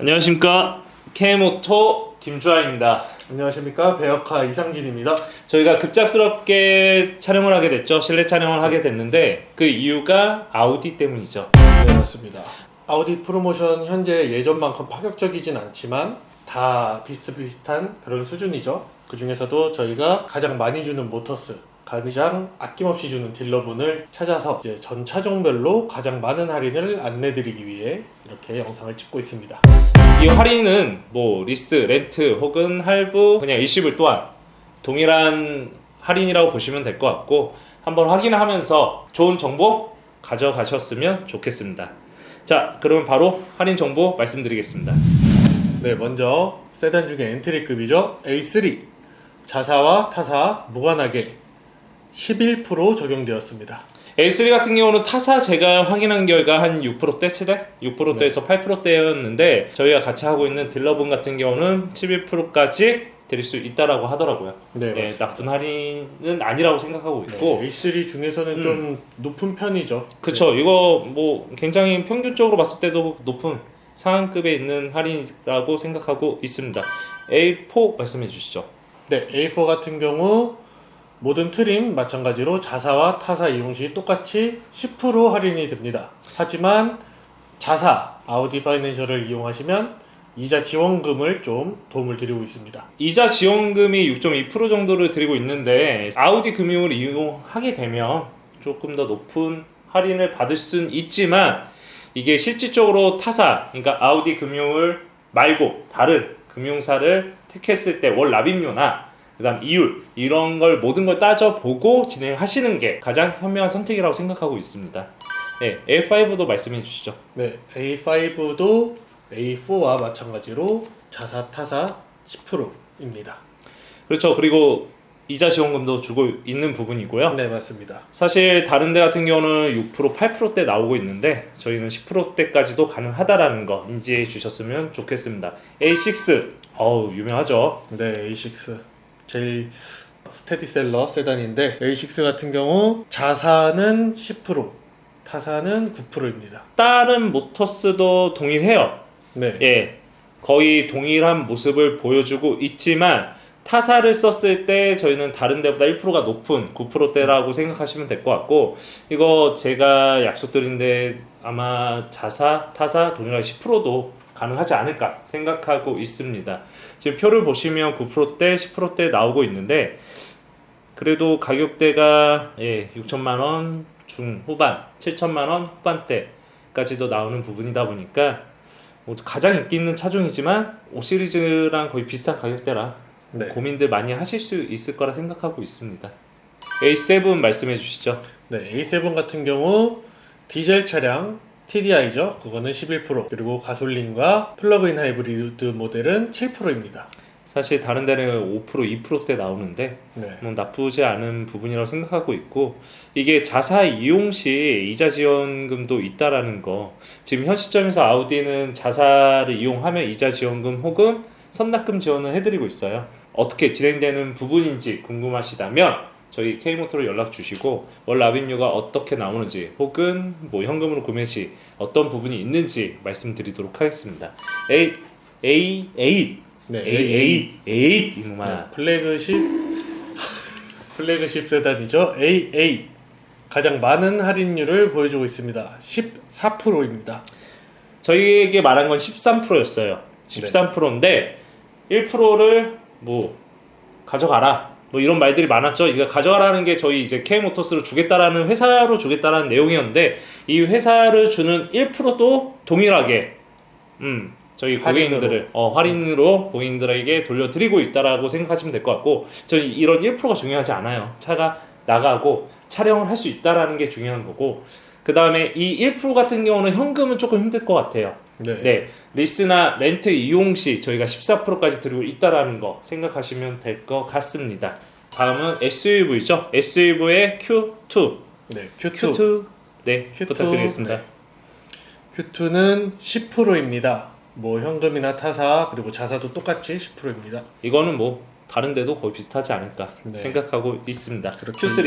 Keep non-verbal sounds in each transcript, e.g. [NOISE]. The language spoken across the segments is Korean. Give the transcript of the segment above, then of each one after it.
안녕하십니까 K모토 김주환입니다. 안녕하십니까 배역하 이상진입니다. 저희가 급작스럽게 촬영을 하게 됐죠. 실내 촬영을 하게 됐는데 그 이유가 아우디 때문이죠. 네 맞습니다. 아우디 프로모션 현재 예전만큼 파격적이진 않지만 다 비슷비슷한 그런 수준이죠. 그 중에서도 저희가 가장 많이 주는 모터스, 가장 아낌없이 주는 딜러분을 찾아서 이제 전 차종별로 가장 많은 할인을 안내드리기 위해 이렇게 영상을 찍고 있습니다. 이 할인은 뭐 리스, 렌트 혹은 할부, 그냥 일시불 또한 동일한 할인이라고 보시면 될 것 같고 한번 확인하면서 좋은 정보 가져가셨으면 좋겠습니다. 자, 그러면 바로 할인 정보 말씀드리겠습니다. 네, 먼저 세단 중에 엔트리급이죠. A3 자사와 타사 무관하게 11% 적용되었습니다. A3 같은 경우는 타사 제가 확인한 결과 한 6%대 최대 6%대에서 8%대였는데 저희가 같이 하고 있는 딜러분 같은 경우는 11%까지 드릴 수 있다라고 하더라고요. 네, 예, 맞습니다. 나쁜 할인은 아니라고 생각하고 있고 네, A3 중에서는 음. 좀 높은 편이죠. 그쵸 이거 뭐 굉장히 평균적으로 봤을 때도 높은 상한급에 있는 할인이라고 생각하고 있습니다. A4 말씀해 주시죠. 네, A4 같은 경우 모든 트림 마찬가지로 자사와 타사 이용 시 똑같이 10% 할인이 됩니다. 하지만 자사 아우디 파이낸셜을 이용하시면 이자 지원금을 좀 도움을 드리고 있습니다. 이자 지원금이 6.2% 정도를 드리고 있는데 아우디 금융을 이용하게 되면 조금 더 높은 할인을 받을 수는 있지만 이게 실질적으로 타사 그러니까 아우디 금융을 말고 다른 금융사를 택했을 때 월 납입료나 그다음 이율 이런 걸 모든 걸 따져보고 진행하시는 게 가장 현명한 선택이라고 생각하고 있습니다. 네, A5도 말씀해 주시죠. 네, A5도 A4와 마찬가지로 자사 타사 10%입니다. 그렇죠. 그리고 이자 지원금도 주고 있는 부분이고요. 네, 맞습니다. 사실 다른 데 같은 경우는 6% 8%대 나오고 있는데 저희는 10%대까지도 가능하다라는 거 인지해 주셨으면 좋겠습니다. A6 어우 유명하죠. 네, A6 제일 스테디셀러 세단인데 A6 같은 경우 자사는 10%, 타사는 9%입니다. 다른 모터스도 동일해요. 네, 예, 거의 동일한 모습을 보여주고 있지만 타사를 썼을 때 저희는 다른 데보다 1%가 높은 9%대라고 생각하시면 될 것 같고 이거 제가 약속드린데 아마 자사, 타사 동일하게 10%도 가능하지 않을까 생각하고 있습니다. 지금 표를 보시면 9%대, 10%대 나오고 있는데 그래도 가격대가 예, 6천만 원 중후반, 7천만 원 후반대까지도 나오는 부분이다 보니까 뭐 가장 인기 있는 차종이지만 5 시리즈랑 거의 비슷한 가격대라 네. 고민들 많이 하실 수 있을 거라 생각하고 있습니다. A7 말씀해 주시죠. 네, A7 같은 경우 디젤 차량 TDI죠. 그거는 11% 그리고 가솔린과 플러그인 하이브리드 모델은 7%입니다. 사실 다른 데는 5% 2%대 나오는데 네, 뭐 나쁘지 않은 부분이라고 생각하고 있고 이게 자사 이용 시 이자 지원금도 있다라는 거 지금 현 시점에서 아우디는 자사를 이용하면 이자 지원금 혹은 선납금 지원을 해드리고 있어요. 어떻게 진행되는 부분인지 궁금하시다면 저희 K모터로 연락 주시고 월 납입료가 어떻게 나오는지 혹은 뭐 현금으로 구매 시 어떤 부분이 있는지 말씀드리도록 하겠습니다. A A A 네, A A A 이놈아. 네, 플래그십 [LAUGHS] 플래그십 세단이죠. A8 가장 많은 할인율을 보여주고 있습니다. 14%입니다. 저희에게 말한 건 13%였어요. 13%인데 1%를 뭐 가져가라. 뭐 이런 말들이 많았죠. 이거 가져가라는 게 저희 이제 K모터스를 주겠다라는 회사로 주겠다라는 내용이었는데 이 회사를 주는 1%도 동일하게 음 저희. 고객님들을 어, 할인으로 고객님들에게 돌려드리고 있다라고 생각하시면 될 것 같고 저희 이런 1%가 중요하지 않아요. 차가 나가고 촬영을 할 수 있다라는 게 중요한 거고 그 다음에 이 1% 같은 경우는 현금은 조금 힘들 것 같아요. 네. 네, 리스나 렌트 이용 시 저희가 14%까지 드리고 있다라는 거 생각하시면 될 것 같습니다. 다음은 SUV죠. SUV의 Q2. 네, Q2. Q2. 네, Q2, 부탁드리겠습니다. 네. Q2는 10%입니다. 뭐 현금이나 타사 그리고 자사도 똑같이 10%입니다. 이거는 뭐 다른 데도 거의 비슷하지 않을까 네. 생각하고 있습니다. 그렇게- Q3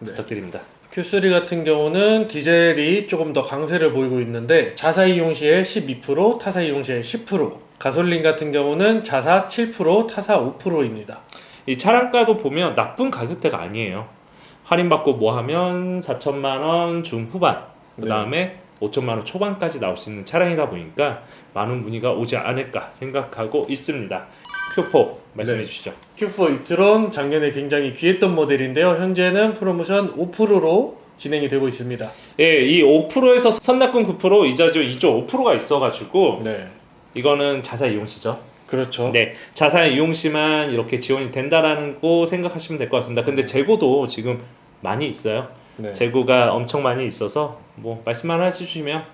네. 부탁드립니다. Q3 같은 경우는 디젤이 조금 더 강세를 보이고 있는데 자사 이용 시에 12%, 타사 이용 시에 10%, 가솔린 같은 경우는 자사 7%, 타사 5%입니다. 이 차량가도 보면 나쁜 가격대가 아니에요. 할인받고 뭐 하면 4천만 원 중후반, 그 다음에 5천만 원 초반까지 나올 수 있는 차량이다 보니까 많은 문의가 오지 않을까 생각하고 있습니다. Q4 말씀해 네. 주시죠. Q4 이트론 작년에 굉장히 귀했던 모델인데요. 현재는 프로모션 5%로 진행이 되고 있습니다. 예, 이 5%에서 선납금 9%, 이자 지원 2.5%가 있어가지고 네. 이거는 자사 이용 시죠. 그렇죠. 네, 자사 이용 시만 이렇게 지원이 된다라는 거 생각하시면 될 것 같습니다. 근데 재고도 지금 많이 있어요. 네. 재고가 엄청 많이 있어서 뭐 말씀만 해주시면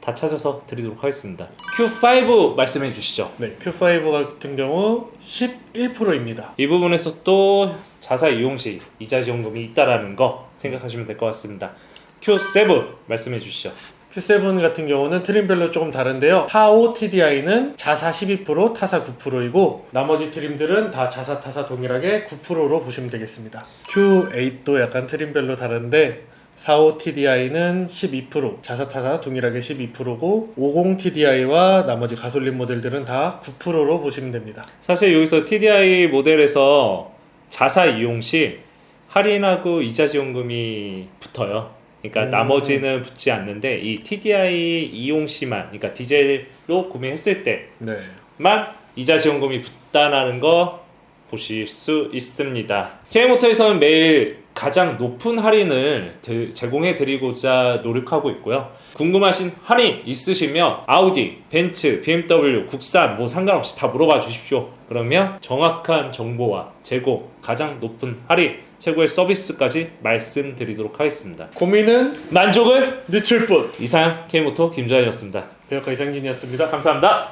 다 찾아서 드리도록 하겠습니다. Q5 말씀해 주시죠. 네, Q5 같은 경우 11%입니다. 이 부분에서 또 자사 이용 시 이자 지원금이 있다라는 거 생각하시면 될 것 같습니다. Q7 말씀해 주시죠. Q7 같은 경우는 트림별로 조금 다른데요. 45 TDI는 자사 12%, 타사 9%이고 나머지 트림들은 다 자사 타사 동일하게 9%로 보시면 되겠습니다. Q8도 약간 트림별로 다른데 45 TDI는 12%, 자사 타사 동일하게 12%고 50 TDI와 나머지 가솔린 모델들은 다 9%로 보시면 됩니다. 사실 여기서 TDI 모델에서 자사 이용 시 할인하고 이자 지원금이 붙어요. 그러니까 음. 나머지는 붙지 않는데 이 TDI 이용 시만 그러니까 디젤로 구매했을 때만 네. 이자 지원금이 붙다라는 거 보실 수 있습니다. KM모터에서는 매일 가장 높은 할인을 드- 제공해 드리고자 노력하고 있고요. 궁금하신 할인 있으시면 아우디, 벤츠, BMW, 국산 뭐 상관없이 다 물어봐 주십시오. 그러면 정확한 정보와 재고, 가장 높은 할인, 최고의 서비스까지 말씀드리도록 하겠습니다. 고민은 만족을 늦출 뿐. 이상 KM모터 김주환이었습니다. 배역가 이상진이었습니다. 감사합니다.